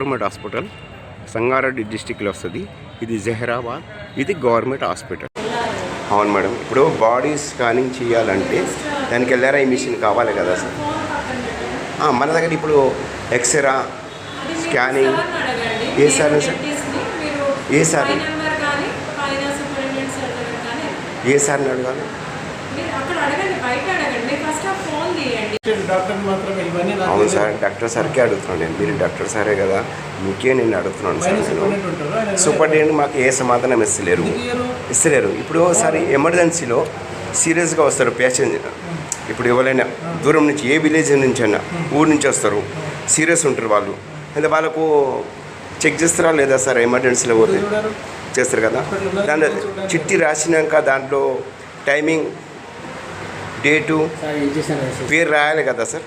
Government hospital Sangareddy డిస్టిక్లో వస్తుంది ఇది జహరాబాద్ ఇది గవర్నమెంట్ హాస్పిటల్ అవును మేడం ఇప్పుడు బాడీ స్కానింగ్ చేయాలంటే దానికి ఎల్ఆర్ఐ మిషన్ కావాలి కదా సార్ మన దగ్గర ఇప్పుడు ఎక్స్రా స్కానింగ్ ఏ సార్ సార్? ఏ సార్? ఏ సార్ ఏ సార్ని అడగాలి మీరు అక్కడ అడగండి బయట అడగండి మీరు ఫస్ట్ ఆ ఫోన్ తీయండి డాక్టర్ మాత్రమే ఇవన్నీ నాకు అవును సార్ డాక్టర్ సార్కే అడుగుతున్నాను నేను. మీరు డాక్టర్ సారే కదా మీకే నేను అడుగుతున్నాను సార్ నేను. సూపరింటెండెంట్ మాకు ఏ సమాధానం ఇస్తలేరు? ఇస్తలేరు. ఇప్పుడు ఒకసారి ఎమర్జెన్సీలో సీరియస్గా వస్తారు పేషెంట్ ఇప్పుడు ఎవరైనా దూరం నుంచి ఏ విలేజ్ నుంచి అయినా ఊరు నుంచి వస్తారు సీరియస్ ఉంటారు వాళ్ళు. అంటే వాళ్ళకు చెక్ చేస్తారా లేదా సార్ ఎమర్జెన్సీలో పోతే? చేస్తారు కదా. దాంట్లో చిట్టి రాసినాక దాంట్లో టైమింగ్ डे टू पेर राय कदा सर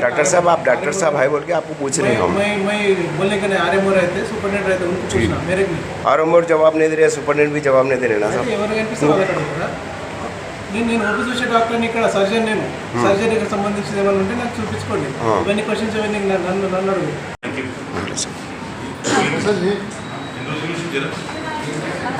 डॉक्टर साहब आप डॉक्टर साहब है बोल के आपको पूछ रहे हो आर एम ओ जवाब नहीं दे रहे सुपरटेंडेंट भी जवाब नहीं दे रहे ना सर నేను నేను ఓపీ వచ్చే డాక్టర్ని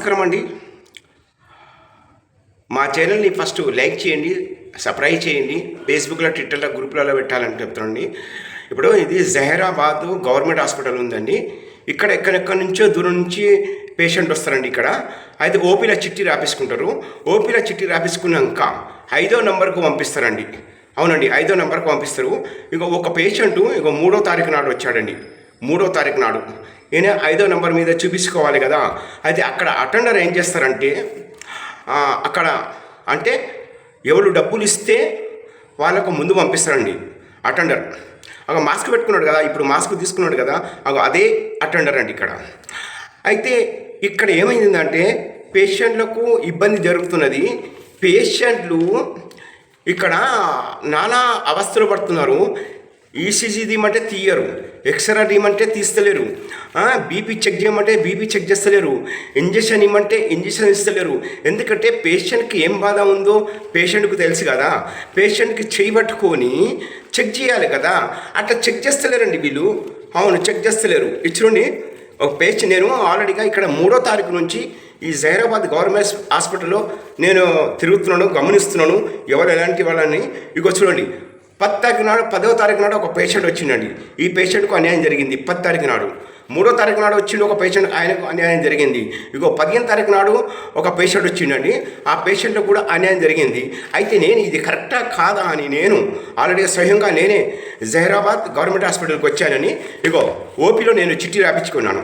నమస్కారం అండి. మా ఛానల్ని ఫస్ట్ లైక్ చేయండి సబ్స్క్రైబ్ చేయండి. ఫేస్బుక్లో ట్విట్టర్లో గ్రూపులలో పెట్టాలని చెప్తానండి ఇప్పుడు ఇది జహరాబాద్ గవర్నమెంట్ హాస్పిటల్ ఉందండి. ఇక్కడ ఎక్కడెక్కడి నుంచో దూరం నుంచి పేషెంట్ వస్తారండి ఇక్కడ. అయితే ఓపీల చిట్టి రాపించుకుంటారు ఓపీల చిట్టి రాపించుకున్నాక ఐదో నెంబర్కు పంపిస్తారండి. అవునండి ఐదో నెంబర్కి పంపిస్తారు. ఇక ఒక పేషెంట్ ఇక మూడో తారీఖు నాడు వచ్చాడండి. మూడో తారీఖు నాడు. ఈయన ఐదో నెంబర్ మీద చూపించుకోవాలి కదా. అయితే అక్కడ అటెండర్ ఏం చేస్తారంటే అక్కడ అంటే ఎవరు డబ్బులు ఇస్తే వాళ్ళకు ముందు పంపిస్తారండి అటెండర్. ఒక మాస్క్ పెట్టుకున్నాడు కదా ఇప్పుడు మాస్క్ తీసుకున్నాడు కదా అగో అదే అటెండర్ అండి ఇక్కడ. అయితే ఇక్కడ ఏమైందంటే పేషెంట్లకు ఇబ్బంది జరుగుతున్నది. పేషెంట్లు ఇక్కడ నానా అవస్థలు పడుతున్నారు. ఈసీజీ తీయమంటే తీయరు. ఎక్స్రా తీయమంటే తీస్తలేరు. బీపీ చెక్ చేయమంటే బీపీ చెక్ చేస్తలేరు. ఇంజక్షన్ ఇవ్వమంటే ఇంజక్షన్ ఇస్తలేరు. ఎందుకంటే పేషెంట్కి ఏం బాధ ఉందో పేషెంట్కు తెలుసు కదా. పేషెంట్కి చేయి పట్టుకొని చెక్ చేయాలి కదా. అట్లా చెక్ చేస్తలేరండి వీళ్ళు. అవును చెక్ చేస్తలేరు. ఇచ్చుండి ఒక పేషెంట్ నేను ఆల్రెడీగా ఇక్కడ మూడో తారీఖు నుంచి ఈ జైరాబాద్ గవర్నమెంట్ హాస్పిటల్లో నేను తిరుగుతున్నాను గమనిస్తున్నాను. ఎవరు ఎలాంటి వాళ్ళని? ఇగో చూడండి. పది తారీఖు నాడు పదవ తారీఖు నాడు ఒక పేషెంట్ వచ్చిందండి ఈ పేషెంట్కు అన్యాయం జరిగింది. పది తారీఖు నాడు. మూడో తారీఖు నాడు వచ్చిండు ఒక పేషెంట్ ఆయనకు అన్యాయం జరిగింది. ఇగో పదిహేను తారీఖు నాడు ఒక పేషెంట్ వచ్చిండండి. ఆ పేషెంట్కు కూడా అన్యాయం జరిగింది. అయితే నేను ఇది కరెక్టా కాదా అని నేను ఆల్రెడీ స్వయంగా నేనే జహీరాబాద్ గవర్నమెంట్ హాస్పిటల్కి వచ్చానని ఇగో ఓపీలో నేను చిట్టి రాపించుకున్నాను.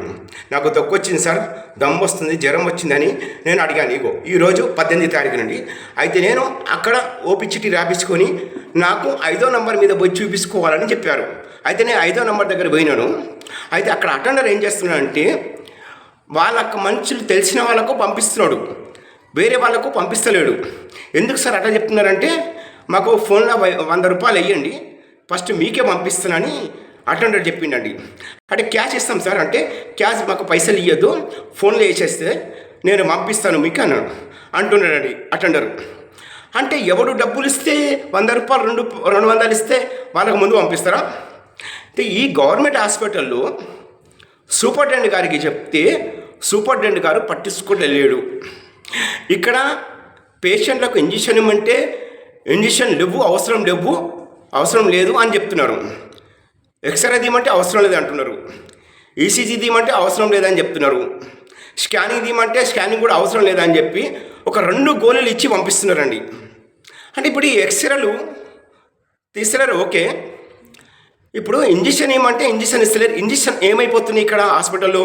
నాకు దొక్కొచ్చింది సార్ దమ్ము వస్తుంది జ్వరం వచ్చిందని నేను అడిగాను. ఇగో ఈరోజు పద్దెనిమిది తారీఖు నుండి. అయితే నేను అక్కడ ఓపీ చిట్టి రాపించుకొని నాకు ఐదో నంబర్ మీద పోయి చూపించుకోవాలని చెప్పారు. అయితే నేను ఐదో నెంబర్ దగ్గర పోయినాను. అయితే అక్కడ అటెండర్ ఏం చేస్తున్నాడంటే వాళ్ళకు మనుషులు తెలిసిన వాళ్ళకు పంపిస్తున్నాడు. వేరే వాళ్ళకు పంపిస్తలేడు. ఎందుకు సార్ అట్లా చెప్తున్నారంటే మాకు ఫోన్లో వంద రూపాయలు వేయండి ఫస్ట్ మీకే పంపిస్తానని అటెండర్ చెప్పిండండి. అంటే క్యాష్ ఇస్తాం సార్. అంటే క్యాష్ మాకు పైసలు ఇవ్వద్దు ఫోన్లో వేసేస్తే నేను పంపిస్తాను మీకు అన్నాడు. అంటున్నాడండి అటెండర్. అంటే ఎవడు డబ్బులు ఇస్తే వంద రూపాయలు రెండు రెండు వందలు ఇస్తే వాళ్ళకు ముందు పంపిస్తారా? అంటే ఈ గవర్నమెంట్ హాస్పిటల్లో సూపరింటెండెంట్ గారికి చెప్తే సూపరింటెండెంట్ గారు పట్టించుకోలేడు ఇక్కడ పేషెంట్లకు ఇంజక్షన్ ఇవ్వమంటే ఇంజక్షన్ లేవు అవసరం లేవు అవసరం లేదు అని చెప్తున్నారు. ఎక్స్రే తీయమంటే అవసరం లేదు అంటున్నారు. ఈసీజీ తీయమంటే అవసరం లేదని చెప్తున్నారు. స్కానింగ్ తీయమంటే స్కానింగ్ కూడా అవసరం లేదని చెప్పి ఒక రెండు గోళీలు ఇచ్చి పంపిస్తున్నారండి. అంటే ఇప్పుడు ఈ ఎక్స్రేలు తీస్తున్నారు ఓకే. ఇప్పుడు ఇంజక్షన్ ఏమంటే ఇంజక్షన్ ఇస్తలేరు. ఇంజక్షన్ ఏమైపోతుంది ఇక్కడ? హాస్పిటల్లో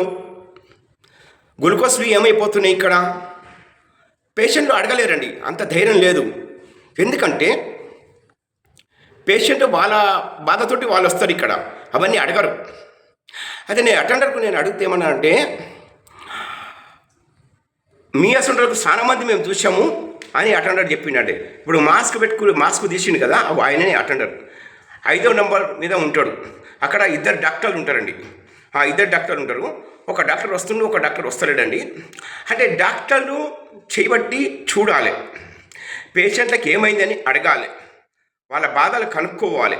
గ్లూకోజ్లు ఏమైపోతున్నాయి ఇక్కడ? పేషెంట్లు అడగలేరండి. అంత ధైర్యం లేదు. ఎందుకంటే పేషెంట్ వాళ్ళ బాధతోటి వాళ్ళు వస్తారు ఇక్కడ. అవన్నీ అడగరు. అయితే నేను అటెండర్కు నేను అడిగితే ఏమన్నా అంటే మీ అసంటలకు చాలా మంది మేము చూసాము అని అటెండర్ చెప్పిండే ఇప్పుడు మాస్క్ పెట్టుకుని మాస్క్ తీసిండు కదా ఆయననే అటెండర్. ఐదో నెంబర్ మీద ఉంటాడు. అక్కడ ఇద్దరు డాక్టర్లు ఉంటారండి. ఆ ఇద్దరు డాక్టర్లు ఉంటారు. ఒక డాక్టర్ వస్తుండు ఒక డాక్టర్ వస్తలేడండి. అంటే డాక్టర్లు చేయబట్టి చూడాలి. పేషెంట్లకు ఏమైందని అడగాలి. వాళ్ళ బాధలు కనుక్కోవాలి.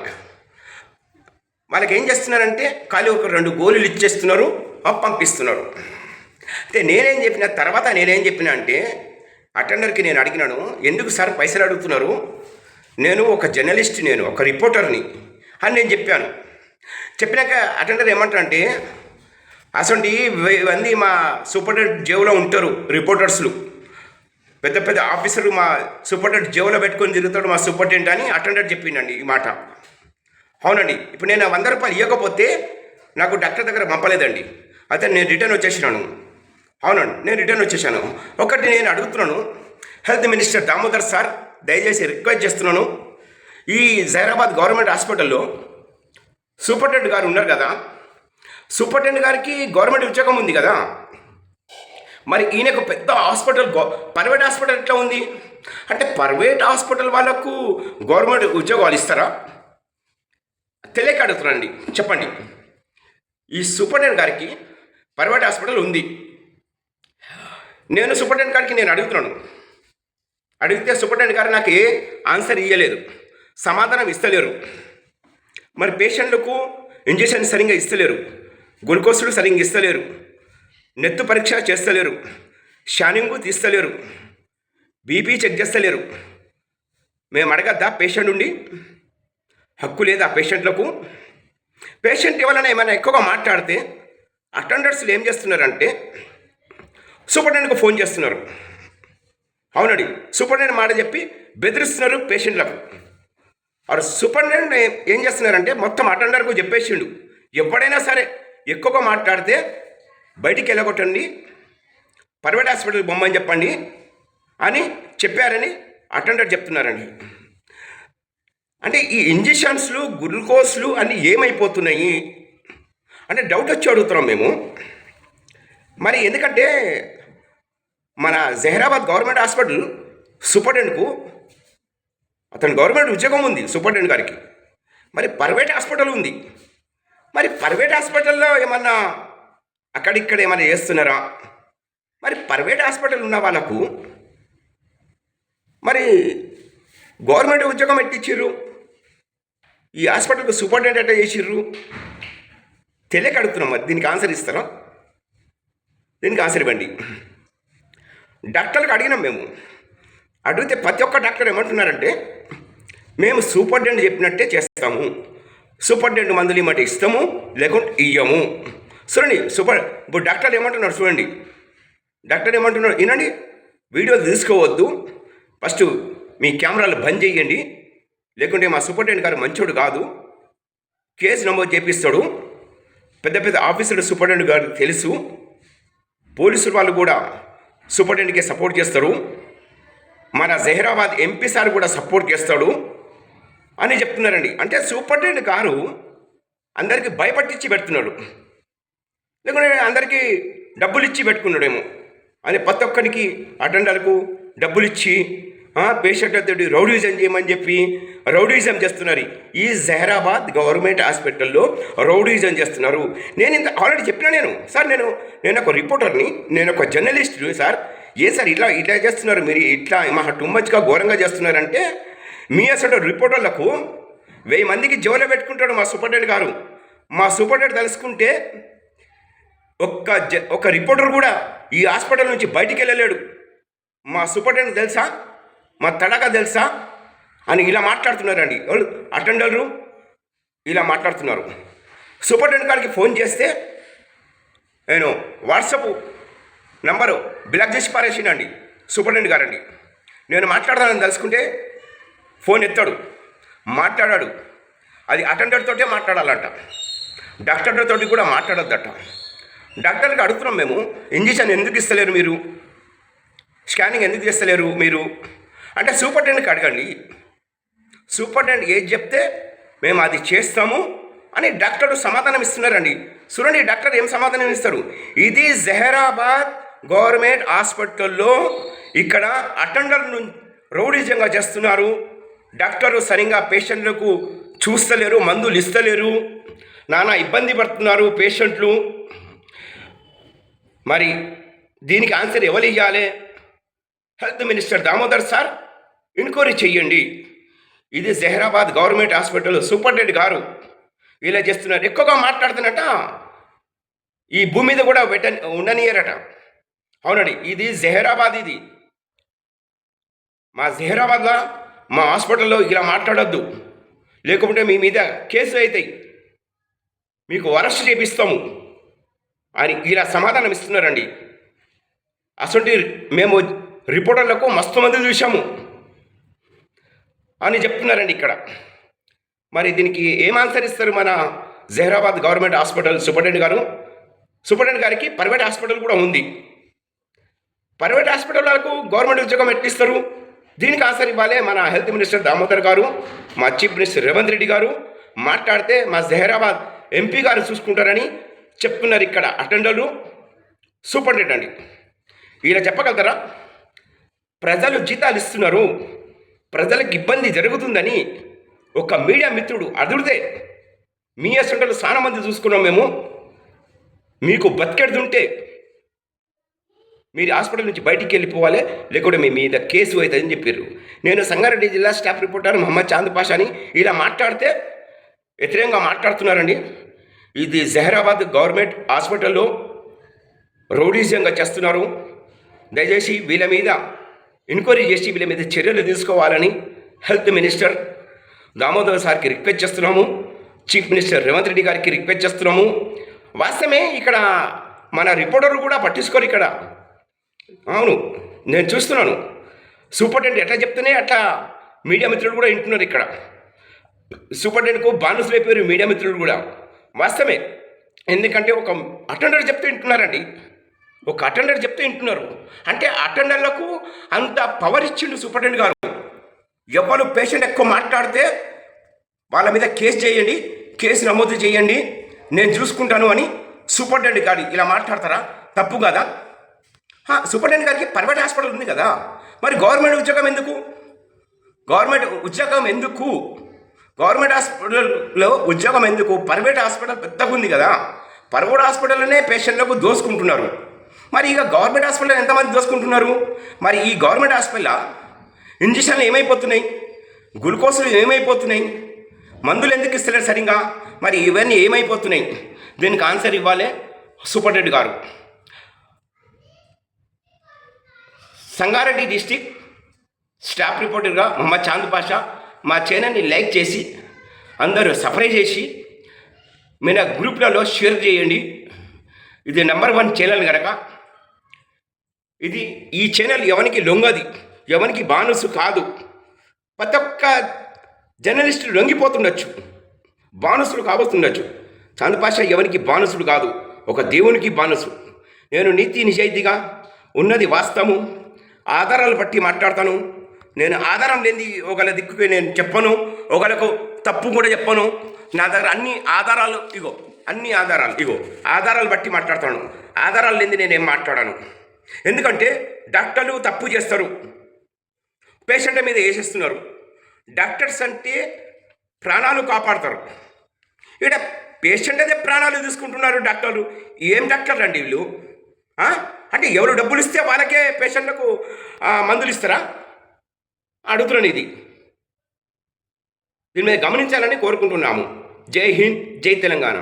వాళ్ళకి ఏం చేస్తున్నారంటే ఖాళీ ఒక రెండు గోళీలు ఇచ్చేస్తున్నారు పంపిస్తున్నారు. అంటే నేనేం చెప్పిన తర్వాత నేనేం చెప్పిన అంటే అటెండర్కి నేను అడిగినాను ఎందుకు సార్ పైసలు అడుగుతున్నారు? నేను ఒక జర్నలిస్ట్ నేను ఒక రిపోర్టర్ని అని నేను చెప్పాను. చెప్పినాక అటెండర్ ఏమంటారంటే అసలు ఇవన్నీ మా సూపరింటెండెంట్ జేబులో ఉంటారు రిపోర్టర్స్లు. పెద్ద పెద్ద ఆఫీసర్లు మా సూపరింటెండెంట్ జేబులో పెట్టుకొని తిరుగుతాడు మా సూపరింటెండెంట్ అని అటెండర్ చెప్పిండండి ఈ మాట. అవునండి ఇప్పుడు నేను ఆ వంద రూపాయలు ఇవ్వకపోతే నాకు డాక్టర్ దగ్గర పంపలేదండి. అయితే నేను రిటర్న్ వచ్చేసినాను. అవునండి నేను రిటర్న్ వచ్చేసాను. ఒకటి నేను అడుగుతున్నాను హెల్త్ మినిస్టర్ దామోదర్ సార్ దయచేసి రిక్వెస్ట్ చేస్తున్నాను. ఈ జైరాబాద్ గవర్నమెంట్ హాస్పిటల్లో సూపరింటెండెంట్ గారు ఉన్నారు కదా. సూపరింటెండెంట్ గారికి గవర్నమెంట్ ఉద్యోగం ఉంది కదా. మరి ఈయనకు పెద్ద హాస్పిటల్ గో ప్రైవేట్ హాస్పిటల్ ఎట్లా ఉంది? అంటే ప్రైవేట్ హాస్పిటల్ వాళ్ళకు గవర్నమెంట్ ఉద్యోగాలు ఇస్తారా? తెలియక అడుగుతున్నాండి చెప్పండి. ఈ సూపరింటెండెంట్ గారికి ప్రైవేట్ హాస్పిటల్ ఉంది. నేను సూపరింటెండెంట్ గారికి నేను అడుగుతున్నాను. అడిగితే సూపరింటెండెంట్ గారు నాకు ఏ ఆన్సర్ ఇవ్వలేదు సమాధానం ఇస్తలేరు. మరి పేషెంట్లకు ఇంజక్షన్ సరిగ్గా ఇస్తలేరు. గ్లూకోజులు సరిగ్గా ఇస్తలేరు. నెత్తు పరీక్ష చేస్తలేరు. షానింగు తీస్తలేరు. బీపీ చెక్ చేస్తలేరు. మేము అడగద్దా పేషెంట్ ఉండి? హక్కు లేదా పేషెంట్లకు? పేషెంట్ ఎవరైనా ఏమైనా ఎక్కువగా మాట్లాడితే అటెండర్స్లు ఏం చేస్తున్నారంటే సూపరింటెండెంట్కి ఫోన్ చేస్తున్నారు. అవునండి. సూపరింటెండెంట్ మాట చెప్పి బెదిరిస్తున్నారు పేషెంట్లకు. వారు సూపరింటెండెంట్ ఏం చేస్తున్నారంటే మొత్తం అటెండర్కు చెప్పేసిండు. ఎప్పుడైనా సరే ఎక్కువగా మాట్లాడితే బయటికి వెళ్ళగొట్టండి ప్రైవేట్ హాస్పిటల్కి బొమ్మని చెప్పండి అని చెప్పారని అటెండర్ చెప్తున్నారండి. అంటే ఈ ఇంజెక్షన్స్లు గ్లూకోజ్లు అన్నీ ఏమైపోతున్నాయి? అంటే డౌట్ వచ్చి అడుగుతున్నాం మేము. మరి ఎందుకంటే మన జహీరాబాద్ గవర్నమెంట్ హాస్పిటల్ సూపరింటెండెంట్కు అతను గవర్నమెంట్ ఉద్యోగం ఉంది సూపరింటెండెంట్ గారికి. మరి ప్రైవేట్ హాస్పిటల్ ఉంది. మరి ప్రైవేట్ హాస్పిటల్లో ఏమన్నా అక్కడిక్కడ ఏమైనా చేస్తున్నారా? మరి ప్రైవేట్ హాస్పిటల్ ఉన్న వాళ్ళకు మరి గవర్నమెంట్ ఉద్యోగం ఎట్టిచ్చిర్రు? ఈ హాస్పిటల్కి సూపరింటెండెంట్ ఎట్లా చేసిర్రు? తెలియక అడుగుతున్నాం మరి దీనికి ఆన్సర్ ఇస్తారా? దీనికి ఆన్సర్ ఇవ్వండి. డాక్టర్లకు అడిగినాం మేము. అడిగితే ప్రతి ఒక్క డాక్టర్ ఏమంటున్నారంటే మేము సూపర్డెంట్ చెప్పినట్టే చేస్తాము. సూపర్డెంట్ మందులు ఇమ్మంటే ఇస్తాము లేకుంటే ఇయ్యము. చూడండి సూపర్. ఇప్పుడు డాక్టర్ ఏమంటున్నారు చూడండి. డాక్టర్ ఏమంటున్నారు వినండి వీడియోలు తీసుకోవద్దు. ఫస్ట్ మీ కెమెరాలు బంద్ చేయండి. లేకుంటే మా సూపరింటెండెంట్ గారు మంచోడు కాదు. కేసు నమోదు చేపిస్తాడు. పెద్ద పెద్ద ఆఫీసర్ సూపరింటెండెంట్ గారు తెలుసు. పోలీసులు వాళ్ళు కూడా సూపరింటెండెంట్కి సపోర్ట్ చేస్తారు మన జహీరాబాద్ ఎంపీ సార్ కూడా సపోర్ట్ చేస్తాడు. అని చెప్తున్నారండి. అంటే సూపరింటెండెంట్ గారు అందరికీ భయపట్టించి పెడుతున్నాడు. లేకుంటే అందరికీ డబ్బులు ఇచ్చి పెట్టుకున్నాడేమో. అని ప్రతి ఒక్కరికి అటెండర్కు డబ్బులు ఇచ్చి పేషెంట్లతోటి రౌడీజం చేయమని చెప్పి రౌడీజం చేస్తున్నారు. ఈ జహరాబాద్ గవర్నమెంట్ హాస్పిటల్లో రౌడీజం చేస్తున్నారు. నేను ఇంత ఆల్రెడీ చెప్పినా నేను? సార్ నేను నేను ఒక రిపోర్టర్ని నేను ఒక జర్నలిస్ట్ సార్. ఏ సార్ ఇట్లా ఇట్లా చేస్తున్నారు మీరు? ఇట్లా మా టూ మచ్గా ఘోరంగా చేస్తున్నారంటే మీ అసలు రిపోర్టర్లకు వెయ్యి మందికి జోలో పెట్టుకుంటాడు మా సూపరింటెండెంట్ గారు. మా సూపరింటెండెంట్ తెలుసుకుంటే ఒక్క జ ఒక రిపోర్టర్ కూడా ఈ హాస్పిటల్ నుంచి బయటికి వెళ్ళలేడు మా సూపరింటెండెంట్ తెలుసా? మా తడక తెలుసా? అని ఇలా మాట్లాడుతున్నారండి. ఎవరు? అటెండర్లు ఇలా మాట్లాడుతున్నారు. సూపరింటెండెంట్ గారికి ఫోన్ చేస్తే నేను వాట్సప్ నంబరు బ్లాక్ చేసి పారేసిండండి. సూపరింటెండెంట్ గారండి. నేను మాట్లాడదానని తెలుసుకుంటే ఫోన్ ఎత్తాడు. మాట్లాడాడు. అది అటెండర్ తోటే మాట్లాడాలంట. డాక్టర్ తోటి కూడా మాట్లాడొద్దట. డాక్టర్కి అడుగుతున్నాం మేము ఇంజక్షన్ ఎందుకు ఇస్తలేరు మీరు? స్కానింగ్ ఎందుకు చేస్తలేరు మీరు? అంటే సూపర్టెండెంట్కి అడగండి. సూపర్టెండెంట్ ఏది చెప్తే మేము అది చేస్తాము అని డాక్టర్లు సమాధానం ఇస్తున్నారండి. చూడండి డాక్టర్ ఏం సమాధానం ఇస్తారు? ఇది జహరాబాద్ గవర్నమెంట్ హాస్పిటల్లో ఇక్కడ అటెండర్ను రౌడీజంగా చేస్తున్నారు. డాక్టర్లు సరిగా పేషెంట్లకు చూస్తలేరు మందులు ఇస్తలేరు. నానా ఇబ్బంది పడుతున్నారు పేషెంట్లు. మరి దీనికి ఆన్సర్ ఎవరు ఇవ్వాలి health minister Damodar sir enquiry చెయ్యండి. ఇది జహరాబాద్ గవర్నమెంట్ హాస్పిటల్ సూపరింటెండెంట్ గారు. ఇలా చేస్తున్నారు. ఎక్కువగా మాట్లాడుతున్నట ఈ భూమి మీద కూడా పెట్ట ఉండనియరట. అవునండి ఇది జహరాబాద్ ఇది. మా జహరాబాద్లో మా హాస్పిటల్లో ఇలా మాట్లాడొద్దు. లేకుంటే మీ మీద కేసులు అవుతాయి మీకు అరెస్ట్ చేపిస్తాము. అని ఇలా సమాధానం ఇస్తున్నారండి. అసలు మేము రిపోర్టర్లకు మస్తు మంది చూసాము అని చెప్తున్నారండి ఇక్కడ. మరి దీనికి ఏం ఆన్సర్ ఇస్తారు మన జహరాబాద్ గవర్నమెంట్ హాస్పిటల్ సూపరింటెండెంట్ గారు? సూపరింటెండెంట్ గారికి ప్రైవేట్ హాస్పిటల్ కూడా ఉంది. ప్రైవేట్ హాస్పిటల్ గవర్నమెంట్ ఉద్యోగం ఎట్లిస్తారు? దీనికి ఆన్సర్ ఇవ్వాలి మన హెల్త్ మినిస్టర్ దామోదర్ గారు మా చీఫ్ మినిస్టర్ రేవంత్ రెడ్డి గారు. మాట్లాడితే మా జహరాబాద్ ఎంపీ గారు చూసుకుంటారని చెప్తున్నారు ఇక్కడ అటెండర్లు సూపరింటెండెంట్ అండి. ఇలా చెప్పగలుగుతారా? ప్రజలు జీతాలు ఇస్తున్నారు. ప్రజలకు ఇబ్బంది జరుగుతుందని ఒక మీడియా మిత్రుడు అదుడితే మీ అసంటలు చాలా మంది చూసుకున్నాం మేము. మీకు బతికెడుతుంటే మీరు హాస్పిటల్ నుంచి బయటికి వెళ్ళిపోవాలి లేకుంటే మీ మీద కేసు అవుతుందని చెప్పారు నేను సంగారెడ్డి జిల్లా స్టాఫ్ రిపోర్టర్ మహమ్మద్ చాంద్ పాషాని ఇలా మాట్లాడితే వ్యతిరేకంగా మాట్లాడుతున్నారండి. ఇది జహరాబాద్ గవర్నమెంట్ హాస్పిటల్లో రౌడీజంగా చేస్తున్నారు. దయచేసి వీళ్ళ మీద ఎంక్వైరీ చేసి వీళ్ళ మీద చర్యలు తీసుకోవాలని హెల్త్ మినిస్టర్ దామోదర్ సార్కి రిక్వెస్ట్ చేస్తున్నాము. చీఫ్ మినిస్టర్ రేవంత్ రెడ్డి గారికి రిక్వెస్ట్ చేస్తున్నాము. వాస్తవమే ఇక్కడ మన రిపోర్టర్ కూడా పట్టించుకోరు ఇక్కడ. అవును నేను చూస్తున్నాను. సూపరింటెండెంట్ ఎట్లా చెప్తేనే అట్లా మీడియా మిత్రులు కూడా వింటున్నారు ఇక్కడ. సూపరింటెండెంట్కు బానిసలు అయిపోయారు మీడియా మిత్రులు కూడా. వాస్తవమే ఎందుకంటే ఒక అటెండర్ చెప్తే వింటున్నారండి. ఒక అటెండర్ చెప్తే వింటున్నారు. అంటే అటెండర్లకు అంత పవర్ ఇచ్చిండు సూపరింటెండెంట్ గారు. ఎవరు పేషెంట్ ఎక్కువ మాట్లాడితే వాళ్ళ మీద కేసు చేయండి కేసు నమోదు చేయండి నేను చూసుకుంటాను అని సూపరింటెండెంట్ గారు ఇలా మాట్లాడతారా? తప్పు కదా? సూపరింటెండెంట్ గారికి ప్రైవేట్ హాస్పిటల్ ఉంది కదా. మరి గవర్నమెంట్ ఉద్యోగం ఎందుకు? గవర్నమెంట్ ఉద్యోగం ఎందుకు? గవర్నమెంట్ హాస్పిటల్లో ఉద్యోగం ఎందుకు? ప్రైవేట్ హాస్పిటల్ పెద్దగా ఉంది కదా. ప్రైవేట్ హాస్పిటల్లోనే పేషెంట్లకు దోసుకుంటున్నారు. మరి ఇక గవర్నమెంట్ హాస్పిటల్ ఎంతమంది దోసుకుంటున్నారు? మరి ఈ గవర్నమెంట్ హాస్పిటల్ ఇంజక్షన్లు ఏమైపోతున్నాయి? గ్లూకోజులు ఏమైపోతున్నాయి? మందులు ఎందుకు ఇస్తలేరు సరిగా మరి ఇవన్నీ ఏమైపోతున్నాయి? దీనికి ఆన్సర్ ఇవ్వాలి సూపరింటెండెంట్ గారు. సంగారెడ్డి డిస్టిక్ స్టాఫ్ రిపోర్టర్గా మొహమ్మద్ చాంద్ పాషా మా ఛానల్ని లైక్ చేసి అందరూ సబ్స్క్రైబ్ చేసి మన గ్రూప్లలో షేర్ చేయండి. ఇది నెంబర్ వన్ ఛానల్ కనుక ఇది ఈ ఛానల్ ఎవరికి లొంగది ఎవరికి బానుసు కాదు. ప్రతి ఒక్క జర్నలిస్టులు లొంగిపోతుండొచ్చు బానుసులు కావస్తుండొచ్చు. చాంద్ ఎవరికి బానుసుడు కాదు ఒక దేవునికి బానుసు. నేను నీతి నిజాయితీగా ఉన్నది వాస్తవము ఆధారాలు బట్టి మాట్లాడతాను. నేను ఆధారం లేని ఒకళ్ళ దిక్కుకి నేను చెప్పను ఒకళ్ళకు తప్పు కూడా చెప్పను. నా దగ్గర అన్ని ఆధారాలు ఇగో అన్ని ఆధారాలు ఇగో ఆధారాలు బట్టి మాట్లాడతాను. ఆధారాలు లేని నేనేం మాట్లాడాను. ఎందుకంటే డాక్టర్లు తప్పు చేస్తారు. పేషెంట్ మీద వేసేస్తున్నారు. డాక్టర్స్ అంటే ప్రాణాలు కాపాడతారు. ఇక్కడ పేషెంట్ అదే ప్రాణాలు తీసుకుంటున్నారు డాక్టర్లు. ఏం డాక్టర్లు అండి వీళ్ళు? అంటే ఎవరు డబ్బులు ఇస్తే వాళ్ళకే పేషెంట్లకు మందులు ఇస్తారా? అడుగుతున్నాను ఇది. దీని మీద గమనించాలని కోరుకుంటున్నాము. జై హింద్ జై తెలంగాణ.